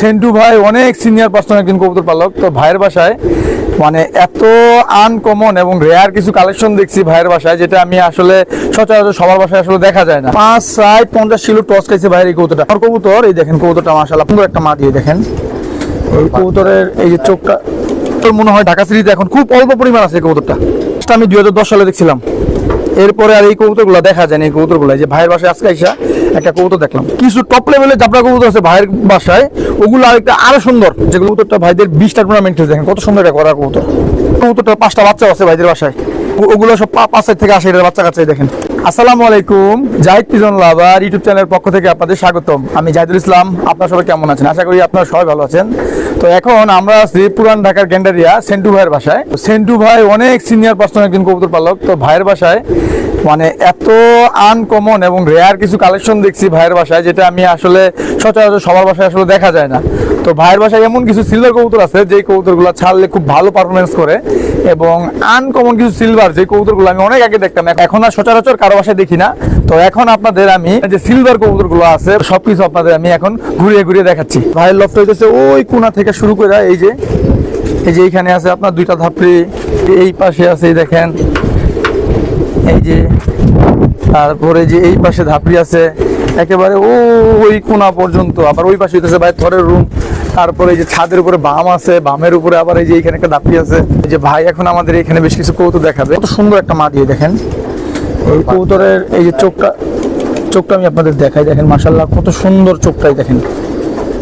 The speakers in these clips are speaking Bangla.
সেন্টু ভাই অনেক সিনিয়র পার্সন একজন কবুতর পালক। তো ভাইয়ের বাসায় মানে এত আনকমন এবং রেয়ার কিছু কালেকশন দেখছি ভাইয়ের বাসায়, যেটা আমি আসলে সচরাচর সবার বাসায় আসলে দেখা যায় না। পাঁচ ষাট পঞ্চাশ কিলো টস খাইছে ভাইয়ের এই কবুতরটা। আমার কবুতর, এই দেখেন কবুতরটা মাসাল্লাহ সুন্দর একটা মা দিয়ে দেখেন। এই কবুতরের এই যে চোখটা, তোর মনে হয় ঢাকা সিটিতে এখন খুব অল্প পরিমাণ আছে এই কবুতরটা। আমি দুই হাজার দশ সালে দেখছিলাম। এরপরে আর এই কবুতরগুলো দেখা যায় না, এই কবুতরগুলো। গুলা যে ভাইয়ের বাসায় আজকে আইসা একটা কবুতর দেখলাম। কিছু টপ লেভেলের জাবরা কবুতর আছে ভাইয়ের বাসায়। ওগুলো আরেকটা আরও সুন্দর। যে কবুতরটা ভাইদের বিশটা টুর্নামেন্ট দেখেন কত সুন্দর একটা করা কবুতর। কবুতরটা পাঁচটা বাচ্চা আছে ভাইদের বাসায়। ওগুলো সব পাঁচ থেকে আসে এটা বাচ্চা কাছে দেখেন। আসসালামু আলাইকুম, জাহিদ পিজন লাভার ইউটিউব চ্যানেলের পক্ষ থেকে আপনাদের স্বাগতম। আমি জাহিদুল ইসলাম, আপনার সবাই কেমন আছেন? আশা করি আপনারা সবাই ভালো আছেন। তো এখন আমরা আছি পুরান ঢাকার গেন্ডারিয়া সেন্টু ভাইয়ের বাসায়। সেন্টু ভাই অনেক সিনিয়র পার্সন একজন কবুতর পালক। তো ভাইয়ের বাসায় মানে এত আনকমন এবং রেয়ার কিছু কালেকশন দেখছি ভাইয়ের বাসায়, যেটা আমি আসলে সচরাচর সবার বাসায় আসলে দেখা যায় না। তো ভাইয়ের বাসায় এমন কিছু সিলভার কবুতর আছে যে কবুতরগুলো ছাড়লে খুব ভালো পারফরমেন্স করে এবং আনকমন কিছু সিলভার যে কবুতরগুলো আমি অনেক আগে দেখতাম এখন আর সচরাচর কারও বাসায় দেখি না। তো এখন আপনাদের আমি যে সিলভার কবুতরগুলো আছে, সবকিছু আপনাদের আমি এখন ঘুরিয়ে ঘুরিয়ে দেখাচ্ছি। ভাইয়ের লফট হইতেছে ওই কোনা থেকে শুরু করে, এই যে এই যে এইখানে আছে আপনার দুইটা ধাপড়ি, এই পাশে আছে দেখেন এই যে, তারপরে যে এই পাশে ধাপড়ি আছে, একেবারে ও ওই কোনা পর্যন্ত, আবার ওই পাশে হইতেছে ভাই থরের রুম তারপরে এই যে ছাদের উপরে বাম আছে, বামের উপরে আবার এই যে এখানে একটা ধাপড়ি আছে। এই যে ভাই এখন আমাদের এখানে বেশ কিছু কৌতুক দেখাবে। কত সুন্দর একটা মা দিয়ে দেখেন। এই কৌতরের এই যে চোখটা চোখটা আমি আপনাদের দেখাই, দেখেন মাসাল্লাহ কত সুন্দর চোখটাই দেখেন।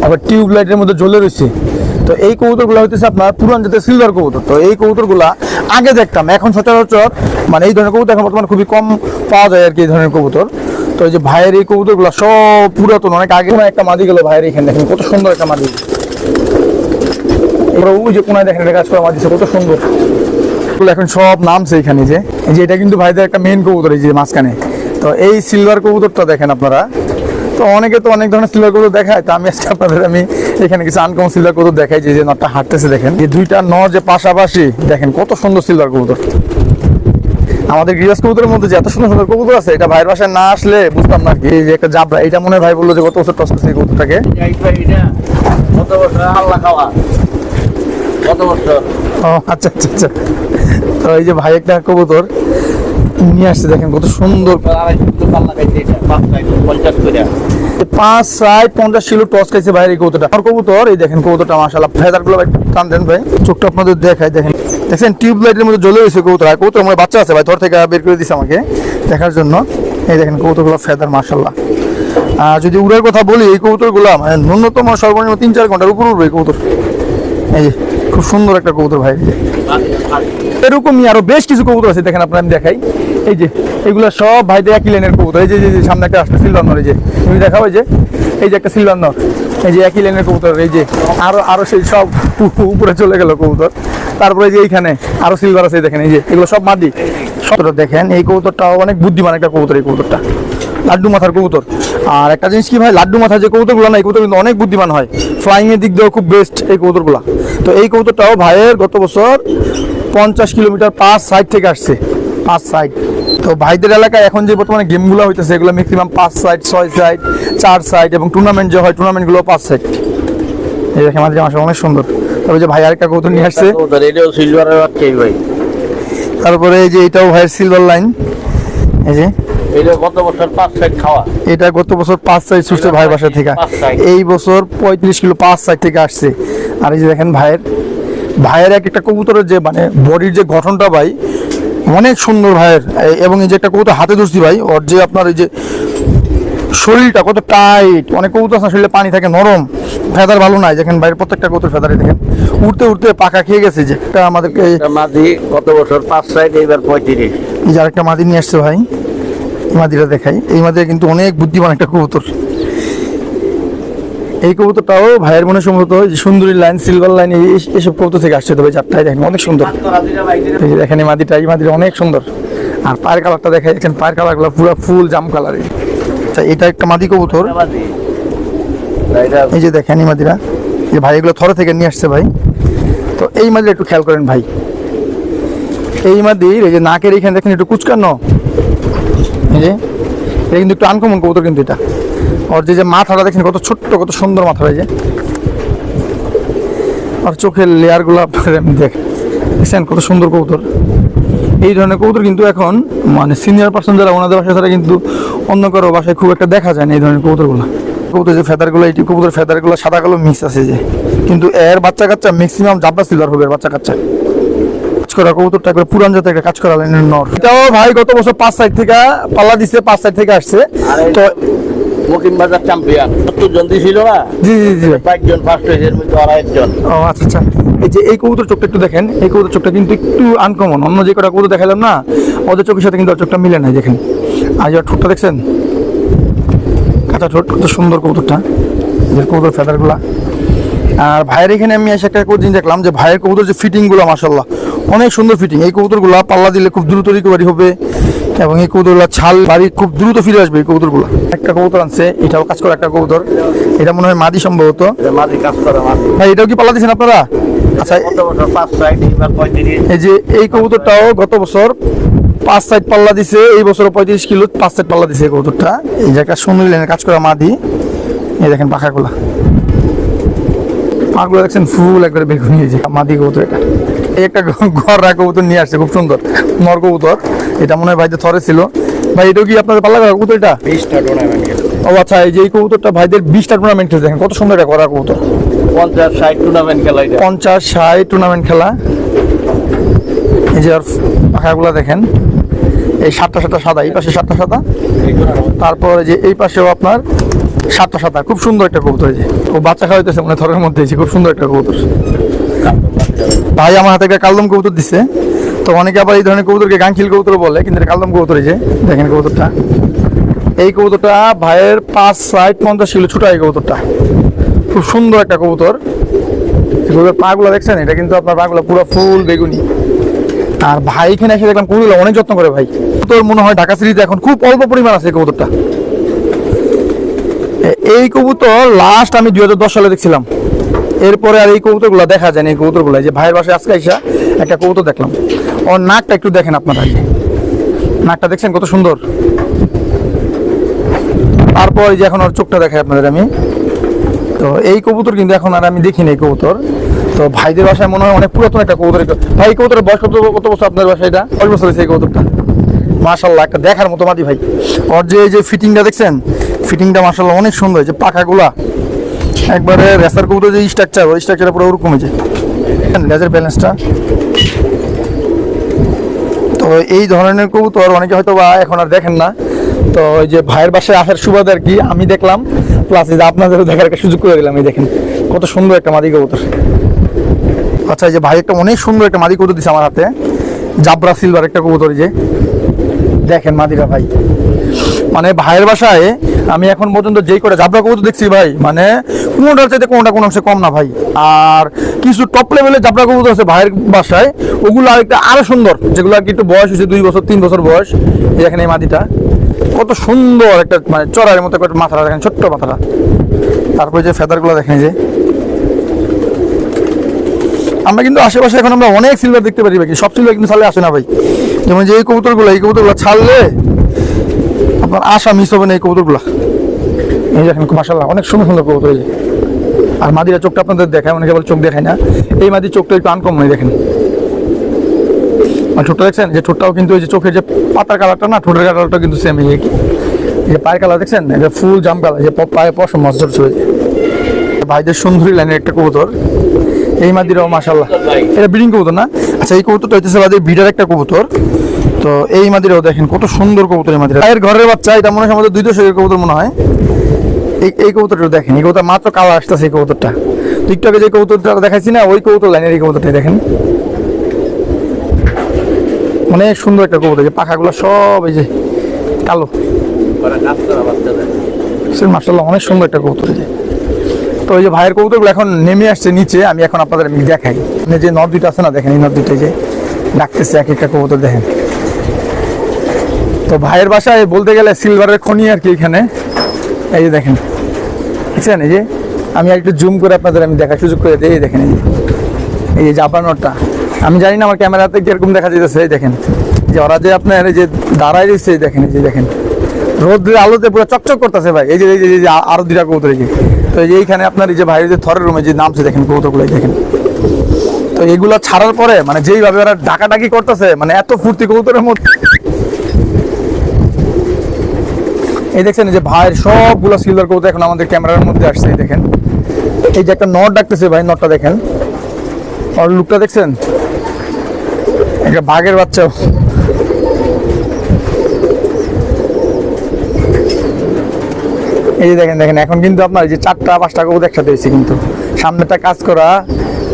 আবার টিউব লাইটের মধ্যে জ্বলে রয়েছে। তো এই কবুতরগুলো হইতেছে আপনার পুরান জাতের সিলভার কবুতর। তো এই কবুতরগুলা আগে দেখতাম, এখন সচরাচর মানে এই ধরনের কবুতর এখন বর্তমানে খুবই কম পাওয়া যায় আর কি এই ধরনের কবুতর। তো এই যে ভাইয়ের এই কবুতরগুলো সব পুরাতন, অনেক আগে একটা মাদি গেল ভাইয়ের এখানে, দেখেন কত সুন্দর একটা মাদি। এবার ওই যে কোনায় দেখেন এটা কাজ করা মাদিছে কত সুন্দর। এখন সব নামছে এখানে যে এটা কিন্তু ভাইদের একটা মেন কবুতর এই যে মাঝখানে। তো এই সিলভার কবুতরটা দেখেন আপনারা। তো অনেকে তো অনেক ধরনের সিলভার কবুতর দেখায় তো আমি আজকে আপনাদের আমি এখানে কিছু আনকমন সিলভার কবুতর দেখাই যে নটটা হাঁটতেছে দেখেন। এই দুইটা ন যে পাশাপাশি দেখেন কত সুন্দর সিলভার কবুতর আমাদের গিরাজ কবুতরের মধ্যে যে এত সুন্দর সুন্দর কবুতর আছে এটা ভাইয়ের বাসায় না আসলে বুঝতাম না। কি যে একটা জাবরা এটা মনে হয় ভাই বলল যে গত বছর টস করছে কবুতরটাকে। কত বছর আল্লাহ খাওয়া। কত বছর। ও আচ্ছা আচ্ছা আচ্ছা। তো এই যে ভাই একটা কবুতর নিয়ে আসছে দেখেন কত সুন্দর পাঁচ চারশো পঞ্চাশ কিলো টস খাইছে ভাইয়ের এই কবুতরটা আমার কবুতর এই দেখেন কবুতরটা মাসাল্লাহ ফেদারগুলো ভাই টান দেন ভাই। চোখটা আপনাদের দেখাই দেখেন। দেখছেন টিউব লাইটের মধ্যে জ্বলে রয়েছে কবুতর আর কবুতর আমার বাচ্চা আছে ভাই ধর থেকে বের করে দিছে আমাকে দেখার জন্য। এই দেখেন কবুতরগুলো ফেদার মাসাল্লাহ আর যদি উড়ার কথা বলি এই কবুতরগুলো মানে ন্যূনতম সর্বনিম্ন তিন চার ঘণ্টার উপর উড়বে এই কবুতর এই যে খুব সুন্দর একটা কবুতর ভাই। এরকমই আরও বেশ কিছু কবুতর আছে, দেখেন আপনার দেখাই। এই যে, এগুলো সব ভাইদের একই লাইনের কবুতর। এই যে সামনে একটা আসছে সিলভার নর এই যে, তুমি দেখাও এই যে। এই যে একটা সিলভার নর এই যে একই লাইনের কবুতর, এই যে, আরও আরও সেই সব উপরে চলে গেল কবুতর। তারপরে যে এইখানে আরও সিলভার আছে দেখেন, এই যে, এগুলো সব মাদি। সবটা দেখেন, এই কবুতরটাও অনেক বুদ্ধিমান একটা কবুতর, এই কবুতরটা। লাড্ডু মাথার কবুতর। আর একটা জিনিস কি ভাই, লাড্ডু মাথা যে কবুতরগুলো না, এই কবুতর কিন্তু অনেক বুদ্ধিমান হয়। ফ্লাইং এর দিক দিয়েও খুব বেস্ট এই কবুতরগুলো। তো এই কবুতরটাও ভাইয়ের গত বছর পঞ্চাশ কিলোমিটার পাঁচ সাইড থেকে আসছে পাঁচ সাইড তো ভাইদের এলাকায় এখন যে বর্তমানে গেমগুলো হইতেছে এগুলো ম্যাক্সিমাম পাঁচ সাইড ছয় সাইড চার সাইড এবং টুর্নামেন্ট যে হয় টুর্নামেন্টগুলো পাঁচ সাইড এই দেখে আমাদের আমার অনেক সুন্দর। তবে যে ভাই আরেকটা কবুতর নিয়ে আসছে। ভাই। তারপরে এই যে এটাও ভাইয়ের সিলভার লাইন এই যে। এটা কত বছর পাঁচ সাইড খাওয়া। এটা গত বছর পাঁচ সাইজ ছুটছে ভাই বাসা থেকে। এই বছর পঁয়ত্রিশ কিলো পাঁচ সাইড থেকে আসছে। আর এই যে দেখেন ভাইয়ের ভাইয়ের এক একটা কবুতরের যে মানে বডির যে গঠনটা ভাই অনেক সুন্দর ভাইয়ের। এবং এই যে একটা কবুতর হাতে ধরছি ভাই ওর যে আপনার এই যে শরীরটা কত টাইট অনেক কবুতর আছে না, শরীরে পানি থাকে নরম। ফেদার ভালো নাই দেখেন বাইরের প্রত্যেকটা কবুতর ফেদারে দেখেন। উঠতে উঠতে পাকা খেয়ে গেছে যে একটা আমাদেরকে মাঝি কত বছর পাঁচ সাইড এইবার পঁয়ত্রিশ। এই যে আরেকটা মাদি নিয়ে আসছে ভাই এই মাদিটা দেখাই। এই মাদিটা কিন্তু অনেক বুদ্ধিমান একটা কবুতর। এই কবুতরটাও ভাইয়ের মনে সম্ভবত যে সুন্দরী লাইন সিলভার লাইন এইসব কবুতর থেকে আসছে তবে চারটাই দেখেন অনেক সুন্দর। দেখেন এই মাদিটা এই মাদিটা অনেক সুন্দর। আর পায়ের কালারটা দেখাই দেখেন পায়ের কালারগুলো পুরো ফুল জাম কালার আচ্ছা এটা একটা মাদি কবুতর। এই যে দেখেন এই মাদিরা। এই ভাই এগুলো থরে থেকে নিয়ে আসছে ভাই। তো এই মাদিরা একটু খেয়াল করেন ভাই। এই মাদির এই যে নাকের এখানে দেখেন একটু কুচকানো। এই যে এটা কিন্তু একটু আনকমন কবুতর কিন্তু এটা। ওর যে যে মাথাটা দেখেন, কত ছোট্ট, কত সুন্দর মাথা যে। আর চোখের লেয়ারগুলো আপনারা দেখেন দেখছেন কত সুন্দর কবুতর। এই ধরনের কবুতর কিন্তু এখন মানে সিনিয়র পার্সন যারা, ওনাদের বাসায় তারা কিন্তু অন্য কারও বাসায় খুব একটা দেখা যায় না এই ধরনের কবুতরগুলো। কবুতর যে ফেদারগুলো, এই কবুতর ফেদারগুলো সাদা কালো মিক্স আছে যে। কিন্তু এর বাচ্চা কাচ্চা ম্যাক্সিমাম জাব্বা সিলভার হবে বাচ্চা কাচ্চা। করা কবুতরটা করে পুরান জাতের একটা কাজ করা নর। এটাও ভাই গত বছর পাঁচ সাইড থেকে পাল্লা দিছে, পাঁচ সাইড থেকে আসছে। তো মকিম বাজার চ্যাম্পিয়ন সত্তর জন ছিল না? জি জি জি। পাঁচ জন ফার্স্ট হয়েছে এর মধ্যে আড়াই জন। ও আচ্ছা আচ্ছা। এই যে এই কবুতর চোখটা একটু দেখেন এই কবুতর চোখটা কিন্তু একটু আনকমন অন্য যে কটা কবুতর দেখালাম না ওদের চোখের সাথে কিন্তু চোখটা মিলে না দেখেন। আর যে ঠোঁটটা দেখছেন? কাঁচা ঠোঁট কত সুন্দর কবুতরটা। কবুতর ফেদারগুলা আর ভাইয়ের এখানে আমি এসে একটা জিনিস দেখলাম যে ভাইয়ের কবুতর যে ফিটিংগুলো মাসাল্লাহ অনেক সুন্দর ফিটিং এই কবুতরগুলো পাল্লা দিলে খুব দ্রুত রিকভারি হবে। এবং এই কবুতরগুলো ছাল বাড়ি খুব দ্রুত ফিরে আসবে এই কবুতরগুলো। একটা কবুতর আনছে এটাও কাজ করে একটা কবুতর। এটা মনে হয় মাদি সম্ভবত। কাজ করে ভাই এটাও কি পাল্লা দিয়েছেন আপনারা? আচ্ছা এই যে এই কবুতরটাও গত বছর পাঁচ সাইড পাল্লা দিছে এই বছর পঁয়ত্রিশ কিলো পাঁচ সাইড পাল্লা দিছে কবুতরটা। এই যে একটা কাজ করা মাদি। এই দেখেন পাখাগুলা। পাগুলো দেখছেন ফুল একবারে বেগুনি যে মাদি কবুতর এটা। এই একটা ঘররা কবুতর নিয়ে আসছে খুব সুন্দর। নর কবুতর। এটা মনে হয় ভাইদের থরে ছিল। ভাই এটাও কি আপনাদের পাল্লা করা কবুতর এটা? বিশটা টুর্নামেন্ট ও আচ্ছা এই যে এই কবুতরটা ভাইদের বিশটা টুর্নামেন্ট খেলছে দেখেন কত সুন্দর একটা করা কবুতর। পঞ্চাশ ষাট টুর্নামেন্ট খেলা এটা। পঞ্চাশ ষাট টুর্নামেন্ট খেলা। এই যে আর পাখাগুলো দেখেন এই সাতটা সাতটা সাদা এই পাশে সাতটা সাদা। তারপরে যে এই পাশেও আপনার সাতটা সাদা খুব সুন্দর একটা কবুতর যে। ও বাচ্চা খাওয়াইতেছে মানে থরের মধ্যে খুব সুন্দর একটা কবুতর। ভাই আমার হাতে একটা কালদম কবুতর দিছে। তো অনেকে আবার এই ধরনের কবুতরকে গাংখিল কবুতর বলে, কিন্তু কালদম কবুতর এই যে, দেখেন কবুতরটা। এই কবুতরটা ভাইয়ের পাঁচ ষাট পঞ্চাশ কিলো ছোট এই কবুতরটা। খুব সুন্দর একটা কবুতর। কবুতর পাগুলো দেখছেন? এটা কিন্তু আপনার পাগুলো পুরো ফুল বেগুনি। আর ভাই এখানে এসে দেখলাম কবুতরগুলো অনেক যত্ন করে ভাই। তোর মনে হয় ঢাকা সিটিতে এখন খুব অল্প পরিমাণ আছে এই কবুতরটা। এই কবুতর লাস্ট আমি দুই হাজার দশ সালে দেখছিলাম। এরপরে আর এই কবুতরগুলো দেখা যায় না, এই কবুতরগুলো যে ভাইয়ের বাসায় আজকে আইসা একটা কবুতর দেখলাম। ওর নাকটা একটু দেখেন আপনারা। নাকটা দেখছেন কত সুন্দর? তারপর যে এখন ওর চোখটা দেখাই আপনাদের আমি। তো এই কবুতর কিন্তু এখন আর আমি দেখিনি এই কবুতর। তো ভাইদের বাসায় মনে হয় অনেক পুরাতন একটা কবুতর। ভাই, এই কবুতরের বয়স কত কত বছর আপনার বাসায় এটা? কত বছর হয়েছে এই কবুতরটা। মাশাল্লাহ একটা দেখার মতো মাদি ভাই। ওর যে এই যে ফিটিংটা দেখছেন? ফিটিংটা মাশাল্লাহ অনেক সুন্দর যে পাখাগুলা। একবারে রেসার কবুতর যে স্ট্রাকচার ওই স্ট্রাকচারটা পুরো ওরকম হয়েছে। লেজার ব্যালেন্সটা তো এই ধরনের কবুতর অনেকে হয়তো বা এখন আর দেখেন না। তো ওই যে ভাইয়ের বাসায় আসার সুবাদে আর কি আমি দেখলাম প্লাস এই যে আপনাদেরও দেখার একটা সুযোগ করে দিলাম, এই দেখেন, কত সুন্দর একটা মাদি কবুতর। আচ্ছা এই যে ভাই একটা অনেক সুন্দর একটা মাদি কবুতর দিচ্ছে আমার হাতে। জাবরা সিলভার একটা কবুতর যে। দেখেন মাদিরা ভাই। মানে ভাইয়ের বাসায় আমি এখন পর্যন্ত যেই করে জাবরা কবুতর দেখছি ভাই মানে কোনোটার চাইতে কোনোটা কোনো অংশে কম না ভাই। আর কিছু টপ লেভেলের জাবরা কবুতর আছে ভাইয়ের বাসায়। ওগুলো আরও সুন্দর, যেগুলো আর কি একটু বয়স হয়েছে, দুই বছর, তিন বছর বয়স। এই দেখেন এই মাটিটা। কত সুন্দর একটা মানে চড়ার মতো একটা মাথাটা দেখেন, ছোট্ট মাথাটা। তারপরে যে ফেদারগুলো দেখেন যে। আমরা কিন্তু আশেপাশে এখন আমরা অনেক সিলভার দেখতে পারি বাকি সব সিলভার কিন্তু ছাড়লে আসে না ভাই। যেমন যে এই কবুতরগুলো এই কবুতরগুলো ছাড়লে আপনার আশা মিস হবে না এই কবুতরগুলো। এই দেখেন মাসাল্লাহ অনেক সুন্দর সুন্দর কবুতর এই। আর মাদিরা চোখটা আপনাদের দেখায়, অনেকে বলে চোখ দেখায় না। এই মাদির চোখটা একটু আনকম এই দেখেন। আর ঠোঁটটা দেখছেন? যে ঠোঁটটাও কিন্তু ওই যে চোখের যে পাতার কালারটা না, ঠোঁটের কালারটা কিন্তু সেম এই যে পায়ের কালার দেখছেন? এটা ফুল জাম কালার যে পায়ে পশম মাছ ধরছে। ভাইদের সুন্দরী লাইনের একটা কবুতর। এই মাদিরাও মাসাল্লাহ এটা ব্রিডিং কবুতর না? আচ্ছা এই কবুতরটা হচ্ছে বাদে বিডার একটা কবুতর। তো এই মাদিরাও দেখেন, কত সুন্দর কবুতর এই মাদিরা। এর ঘরের বাচ্চা, এটা মনে হয় আমাদের দুই দশকের কবুতর মনে হয়। এই কবুতরটা দেখেন, এই কবুতর মাত্র কালার আসতেছে এই কবুতরটা। টিকটকে যে কবুতরটা দেখাইছি না, ওই কবুতর লাইনের এই কবুতরটা দেখেন। অনেক সুন্দর একটা কবুতর যে পাখাগুলো সব এই যে কালো। মার্শাল্লাহ অনেক সুন্দর একটা কবুতর যে। তো ওই যে ভাইয়ের কবুতরগুলো এখন নেমে আসছে নিচে, আমি এখন আপনাদের আমি দেখাই। মানে যে নদ দুইটা আছে না, দেখেন এই নদ দুইটা যে ডাকতেছে এক একটা কবুতর, দেখেন। তো ভাইয়ের বাসায় বলতে গেলে সিলভারের খনি আর কি এখানে। এই যে দেখেন। দেখছেন এই যে আমি একটু জুম করে আপনাদের আমি দেখার সুযোগ করে দিই দেখেন এই যে। এই যে জাপানোরটা আমি জানি না আমার ক্যামেরাতে কীরকম দেখা যেতেছে এই দেখেন। যে ওরা যে আপনার এই যে দাঁড়ায় দিচ্ছে এই দেখেন, এই যে দেখেন। রোদ্রের আলোতে পুরো চকচক করতেছে ভাই। এই যে এই যে আরও দুটা কবুতর এই যে। তো এইখানে আপনার এই যে ভাইয়ের যে থরের রুমে যে নামছে, দেখেন কবুতরগুলো, এই দেখেন। তো এগুলো ছাড়ার পরে মানে যেইভাবে ওরা ডাকাডাকি করতেছে মানে এত ফুর্তি কবুতরের মধ্যে এই দেখছেন যে ভাইয়ের সবগুলো সিলভার কবুতর এখন আমাদের ক্যামেরার মধ্যে আসছে, এই দেখেন। এই যে একটা নট ডাকতেছে ভাই, নটটা দেখেন। আর লুকটা দেখছেন? একটা বাঘের বাচ্চা এই যে দেখেন দেখেন, এখন কিন্তু আপনার যে চারটা, পাঁচটা কবুতর একসাথে হয়েছে কিন্তু। সামনেটা কাজ করা,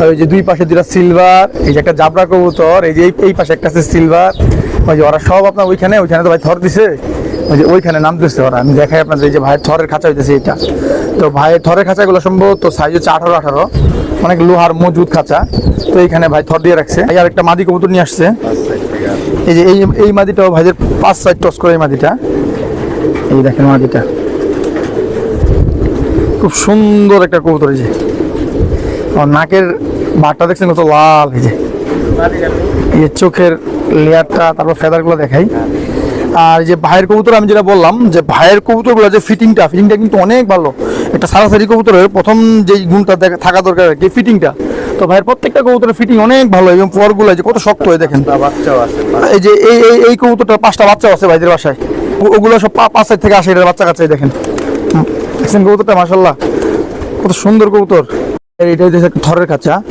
ওই যে দুই পাশে দুটা সিলভার এই যে একটা জাবরা কবুতর, এই যে এই- পাশে একটা আছে সিলভার ওই যে ওরা সব আপনার ওইখানে ওইখানে তো ভাই থর দিছে। ওই যে ওইখানে নামতেছে ওরা। আমি দেখাই আপনাদের, এই যে ভাইয়ের থরের খাঁচা হইতেছে এটা। তো ভাইয়ের থরের খাঁচাগুলো সম্ভবত সাইজ হচ্ছে আঠারো আঠারো। অনেক লোহার মজুদ খাঁচা। তো এইখানে ভাই থর দিয়ে রাখছে। আর একটা মাদি কবুতর নিয়ে আসছে। এই যে এই এই মাদিটাও ভাইদের পাঁচ সাইড টস করে এই মাদিটা। এই দেখেন মাদিটা। খুব সুন্দর একটা কবুতর এই যে। নাকের বাটটা দেখছেন কত লাল এই যে। এই চোখের লেয়ারটা, তারপর ফেদারগুলো দেখাই। আর যে ভাইয়ের কবুতর আমি যেটা বললাম যে ভাইয়ের কবুতরগুলো যে ফিটিংটা ফিটিংটা কিন্তু অনেক ভালো। একটা সারাসারি কবুতরের প্রথম যেই গুণটা দেখা- থাকা দরকার আর কি ফিটিংটা তো ভাইয়ের প্রত্যেকটা কবুতরের ফিটিং অনেক ভালো এবং পরগুলো যে কত শক্ত হয়ে দেখেন। এই যে এই এই এই কবুতরটা পাঁচটা বাচ্চা আছে ভাইদের বাসায়। ওগুলো সব পা- পাঁচ সাইড থেকে আসে এটার বাচ্চা কাচ্চাই দেখেন। দেখছেন কবুতরটা মাসাল্লাহ কত সুন্দর কবুতর। এটা হচ্ছে থরের কাঁচা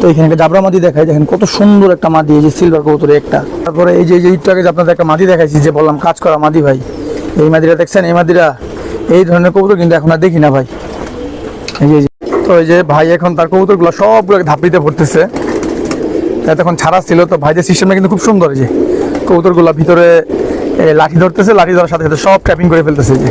তো এখানে একটা জাবরা মাদি দেখাই, দেখেন কত সুন্দর একটা মাদি এই যে সিলভার কবুতর একটা। তারপরে এই যে, এই আগে আপনাদের একটা মাদি দেখাইছি, যে বললাম কাজ করা মাদি ভাই। এই মাদিরা দেখছেন? এই মাদিরা এই ধরনের কবুতর কিন্তু এখন আর দেখি না ভাই। এই যে তো এই যে ভাই এখন তার কবুতরগুলো সবগুলো ধাপিতে ভরতেছে এতক্ষণ ছাড়া ছিল, তো ভাইদের সিস্টেমটা কিন্তু খুব সুন্দর যে। কবুতরগুলো ভিতরে লাঠি ধরতেছে, লাঠি ধরার সাথে সাথে সব ট্যাপিং করে ফেলতেছে যে।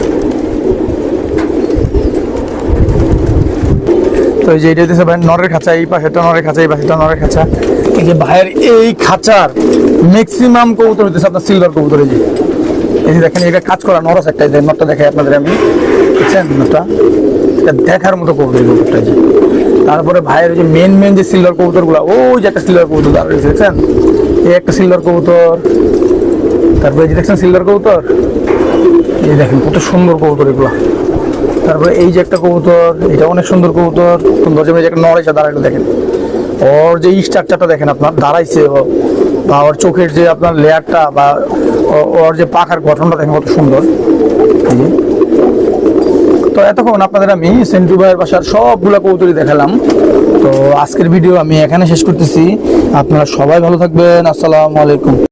তো এই যে এটা হচ্ছে ভাই নরের খাঁচা, এই পাশেটা নরের খাঁচা, এই পাশেটা নরের খাঁচা। এই যে ভাইয়ের এই খাঁচার ম্যাক্সিমাম কবুতর হইতেছে আপনার সিলভার কবুতর, এই যে। এই যে দেখেন, এটা কাজ করা নরস একটা, এই নটটা দেখাই আপনাদের আমি। দেখছেন নটটা এটা দেখার মতো কবুতর এই কবুতরটা যে। তারপরে ভাইয়ের যে মেন মেন যে সিলভার কবুতরগুলো, ওই যে একটা সিলভার কবুতর দাঁড়িয়ে দেখছেন? এই একটা সিলভার কবুতর। তারপরে যে দেখছেন সিলভার কবুতর? এই দেখেন কত সুন্দর কবুতর এগুলো। তারপরে এই যে একটা কবুতর, এটা অনেক সুন্দর কবুতর, সুন্দর যে একটা নড়েছে দাঁড়াইলে দেখেন। ওর যে স্ট্রাকচারটা দেখেন আপনার, দাঁড়াইছে বা ওর চোখের যে আপনার লেয়ারটা বা ওর যে পাখার গঠনটা দেখেন কত সুন্দর। তো এতক্ষণ আপনাদের আমি সেন্টু ভাইয়ের বাসার সবগুলা কবুতরই দেখালাম। তো আজকের ভিডিও আমি এখানে শেষ করতেছি। আপনারা সবাই ভালো থাকবেন। আসসালামু আলাইকুম।